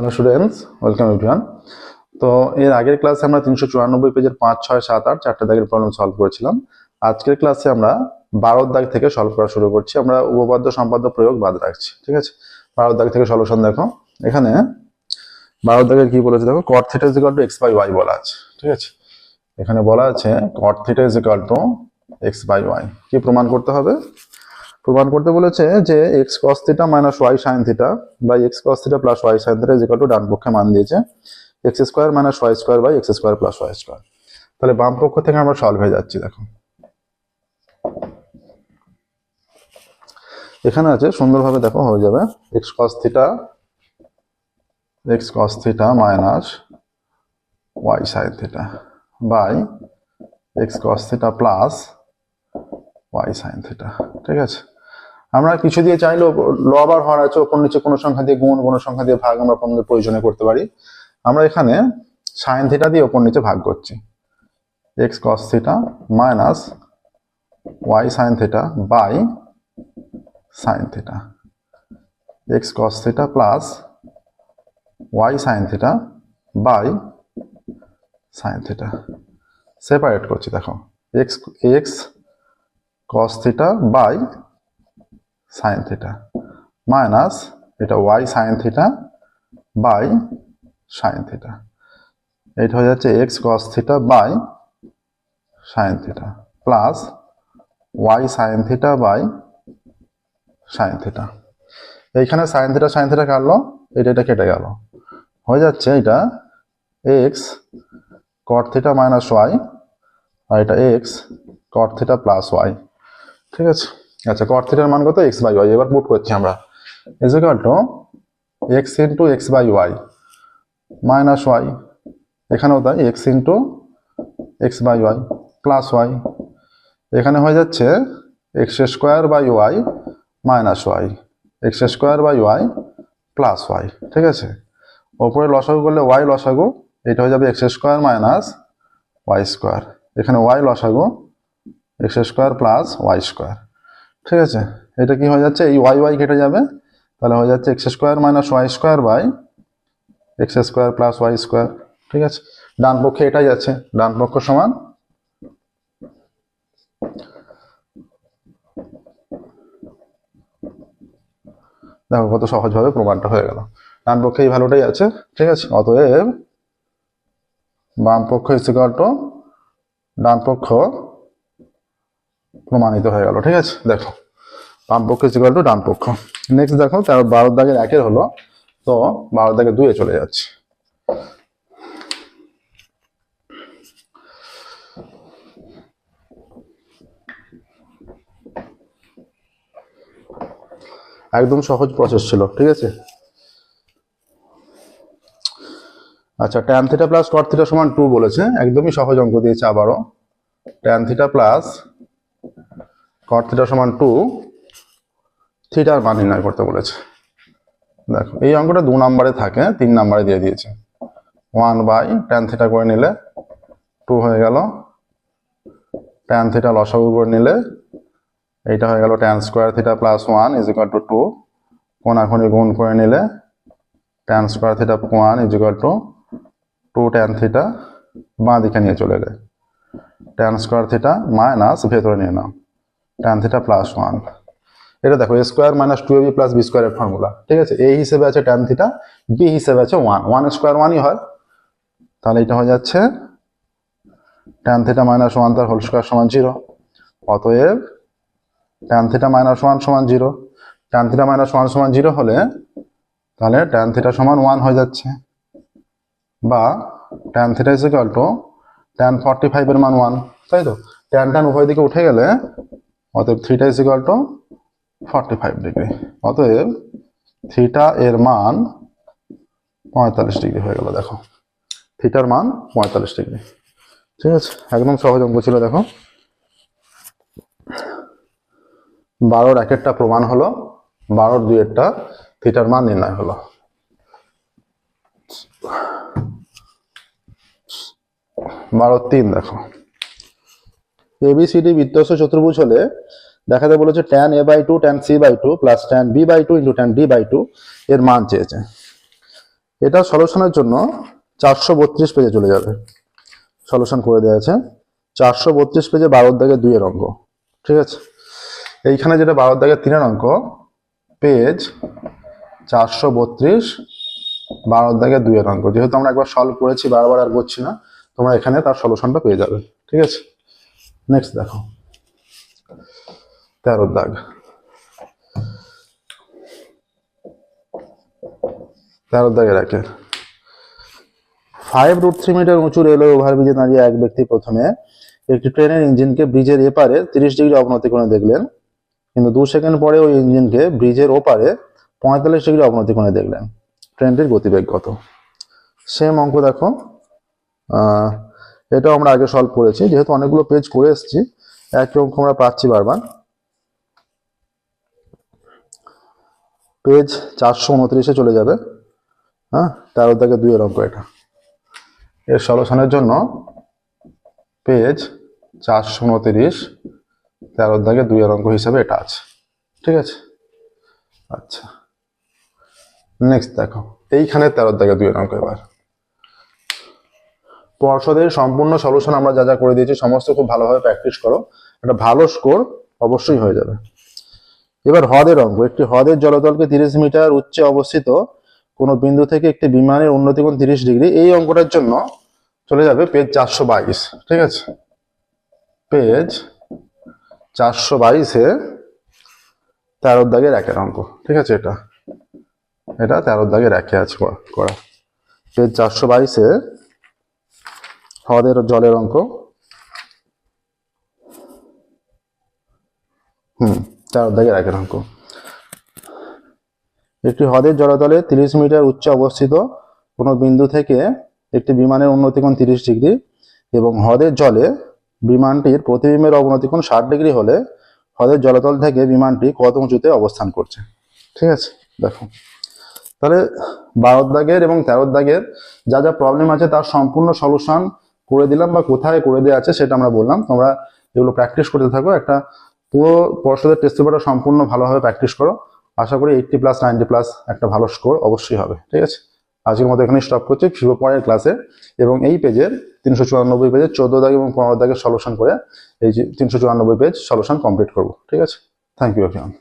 Hello students welcome everyone তো এর আগের ক্লাসে আমরা তিনশো চুরানব্বই পেজের পাঁচ, ছয়, সাত, আট চারটে দাগের প্রবলেম সলভ করেছিলাম। আজকের ক্লাসে আমরা বারোর দাগ থেকে সলভ করা শুরু করছি। আমরা উপপাদ্য, সম্পাদ্য প্রয়োগ বাদ রাখছি, ঠিক আছে? বারোর দাগ থেকে সলিউশন দেখো। এখানে বারোর দাগের কি বলেছে দেখো? Cot theta to x by y বলা আছে, ঠিক আছে? এখানে বলা আছে cot theta to x by y কি প্রমাণ করতে হবে? প্রমাণ করতে বলেছে যে x cos theta minus y sine theta by x cos theta plus y sine theta is equal to ডান পক্ষে মান দিয়েছে। X square minus y square by x square plus y square তাহলে বাম পক্ষ থেকে আমরা সলভ হয়ে যাচ্ছি, দেখো। এখানে আছে, সুন্দরভাবে দেখো, হয়ে যাবে। X cos theta x cos theta minus y sine theta by x cos theta plus y sine theta ঠিক আছে? আমরা কিছু দিয়ে চাইলেও ল আবার হর আছে ওপর নিচে কোনো সংখ্যা দিয়ে গুণ, কোনো সংখ্যা দিয়ে ভাগ আমরা আপনাদের প্রয়োজনে করতে পারি। আমরা এখানে সাইন থিটা দিয়ে ওপর নিচে ভাগ করছি। X cos theta minus y sine theta by sine theta x cos theta plus y sine theta by sine theta separate করছি, দেখো। X x cos theta by sine theta minus এটা y sine theta by sine theta এটা হয়ে যাচ্ছে x cos theta by sine theta plus y sine theta by sine theta এইখানে sine theta sine theta কাটলো, এটা এটা কেটে গেল। হয়ে যাচ্ছে এটা x cot theta minus y আর এটা x cot theta plus y ঠিক আছে? আচ্ছা কট থিটার মান কত? এক্স বাই ওয়াই এবার পুট করছি আমরা। Is equal to x into x by y minus y এখানেও তাই x into x by y plus y এখানে হয়ে যাচ্ছে x square by y minus y x square by y plus y ঠিক আছে? ওপরে লসাগু করলে ওয়াই লসাগু, এটা হয়ে যাবে x square minus y square এখানে ওয়াই লসাগু x square plus y square ঠিক আছে? এটা কি হয়ে যাচ্ছে? এই ওয়াই ওয়াই কেটে যাবে। তাহলে হয়ে যাচ্ছে x square minus y square by x square plus y square ঠিক আছে? ডান পক্ষে এটাই আছে। ডান পক্ষ সমান দেখো কত সহজভাবে প্রমাণটা হয়ে গেল। ডান পক্ষে এই ভ্যালুটাই আছে। ঠিক আছে? অতএব বাম পক্ষ ইসিকাল টু ডান পক্ষ প্রমাণিত হয়ে গেল, ঠিক আছে? দেখো, বাম পক্ষ ইসিকাল টু ডান পক্ষ। নেক্সট দেখো, তার বারো দাগের একের হলো, তো বারো দাগের দুয়ে চলে যাচ্ছে। একদম সহজ প্রসেস ছিল, ঠিক আছে? আচ্ছা tan theta plus cot theta সমান টু বলেছে, একদমই সহজ অঙ্ক দিয়েছে আবারও। Tan theta plus cot theta সমান টু থিটার মান নির্ণয় করতে বলেছে। দেখো, এই অঙ্কটা দু নম্বরে থাকে, তিন নম্বরে দিয়ে দিয়েছে। ওয়ান বাই ট্যান থিটা করে নিলে টু হয়ে গেল। ট্যান থিটা লসাগু করে নিলে এইটা হয়ে গেল tan square theta plus one is to two কোনাখনি গুণ করে নিলে tan square theta one is to two tan theta বাঁ দিকে নিয়ে চলে এলে ট্যান স্কোয়ার থিটা মাইনাস ভেতরে নিয়ে নাও। ট্যান থিটা প্লাস ওয়ান এটা দেখো A square minus two A B plus B স্কোয়ারের ফর্মুলা ঠিক আছে? এই হিসেবে আছে ট্যান থিটা বি হিসেবে আছে ওয়ান ওয়ান স্কোয়ার ওয়ানই হয়। তাহলে এটা হয়ে যাচ্ছে ট্যান থিটা মাইনাস ওয়ান তার হোল স্কোয়ার সমান জিরো অতএব ট্যান থিটা মাইনাস ওয়ান সমান zero tan theta minus one সমান জিরো হলে তাহলে ট্যান থিটা সমান ওয়ান হয়ে যাচ্ছে। বা tan theta is equal to tan forty ফাইভের মান ওয়ান তাই তো? ট্যান ট্যান উভয় দিকে উঠে গেলে অতএব theta is equal to forty five degree অতএব থিটা এর মান পঁয়তাল্লিশ ডিগ্রি হয়ে গেল, দেখো। থিটার মান পঁয়তাল্লিশ ডিগ্রি ঠিক আছে? একদম সহজ অঙ্ক ছিল, দেখো। বারোর একেরটা প্রমাণ হলো, বারোর দুইয়েরটা থিটার মান নির্ণয় হলো। বারো তিন, দেখো। এবিসিডি বৃত্তস্ত চতুর্ভুজ হলে দেখাতে বলেছে tan A by two tan C by two plus tan B by two into tan D by two এর মান চেয়েছে। এটা সলিউশনের জন্য চারশো বত্রিশ পেজে চলে যাবে। সলিউশন করে দেওয়া আছে। চারশো বত্রিশ পেজে বারোর দাগে দুইয়ের অঙ্ক। ঠিক আছে? এইখানে যেটা বারোর দাগে তিনের অঙ্ক পেজ চারশো বত্রিশ বারোর দাগে দুইয়ের অঙ্ক। যেহেতু আমরা একবার সলভ করেছি, বারবার আর করছি না, তোমরা এখানে তার সলিউশনটা পেয়ে যাবে। ঠিক আছে? নেক্সট দেখো। তেরোর দাগ। তেরোর দাগে রাখে five root three metre railway railway ওভারব্রিজে দাঁড়িয়ে এক ব্যক্তি প্রথমে একটি ট্রেনের ইঞ্জিনকে ব্রিজের এপারে তিরিশ ডিগ্রি অবনতি করে দেখলেন। কিন্তু দু সেকেন্ড পরে ওই ইঞ্জিনকে ব্রিজের ওপারে পঁয়তাল্লিশ ডিগ্রি অবনতি করে দেখলেন। ট্রেনটির গতিবেগ কত? সেম অঙ্ক দেখো। এটাও আমরা আগে সলভ করেছি, যেহেতু অনেকগুলো পেজ করে এসেছি একই অঙ্ক আমরা পাচ্ছি বারবার। পেজ চারশো উনত্রিশে চলে যাবে হ্যাঁ তেরো থেকে দুইয়ের অঙ্ক এটা। এর সলিউশনের জন্য পেজ চারশো উনত্রিশ, তেরো দাগে দুইয়ের অঙ্ক হিসাবে এটা আছে, ঠিক আছে? আচ্ছা নেক্সট দেখো, এইখানে তেরো দাগে দুইয়ের অঙ্ক এবার পর্ষদের সম্পূর্ণ সলিউশন আমরা যা যা করে দিয়েছি, সমস্ত খুব ভালোভাবে প্র্যাকটিস করো। একটা ভালো স্কোর অবশ্যই হয়ে যাবে। এবার হ্রদের অঙ্ক। একটি হ্রদের জলতলকে তিরিশ মিটার উচ্চে অবস্থিত কোনো বিন্দু থেকে একটি বিমানের উন্নতিকোণ তিরিশ ডিগ্রি। এই অঙ্কটার জন্য চলে যাবে পেজ চারশো বাইশ। ঠিক আছে? পেজ চারশো বাইশে তেরো দাগের একের অঙ্ক। ঠিক আছে এটা? এটা তেরো দাগের একে আছে করা- করা পেজ চারশো বাইশে হ্রদের জলের অঙ্ক। হুম তেরোর দাগের একের অঙ্ক। একটি হ্রদের জলতলে তিরিশ মিটার উচ্চে অবস্থিত কোনো বিন্দু থেকে একটি বিমানের উন্নতিকোণ তিরিশ ডিগ্রি এবং হ্রদের জলে বিমানটির প্রতিবিম্বের অবনতিকোণ ষাট ডিগ্রি হলে হ্রদের জলতল থেকে বিমানটি কত উঁচুতে অবস্থান করছে? ঠিক আছে, দেখো। তাহলে বারোর দাগের এবং তেরোর দাগের যা যা প্রবলেম আছে তার সম্পূর্ণ সলিউশন করে দিলাম বা কোথায় করে দেওয়া আছে সেটা আমরা বললাম। তোমরা এগুলো প্র্যাকটিস করতে থাকো, একটা পুরো পর্ষদের টেস্ট পেপারটা সম্পূর্ণ ভালোভাবে প্র্যাকটিস করো। আশা করি এইটটি প্লাস নাইনটি প্লাস একটা ভালো স্কোর অবশ্যই হবে, ঠিক আছে? আজকের মতো এখানে স্টপ করছি। ফিরবো পরের ক্লাসে এবং এই পেজের তিনশো চুরানব্বই পেজের চোদ্দ দাগ এবং পনেরো দাগের সলিউশন করে এই তিনশো চুরানব্বই পেজ সলিউশন কমপ্লিট করব, ঠিক আছে? Thank you everyone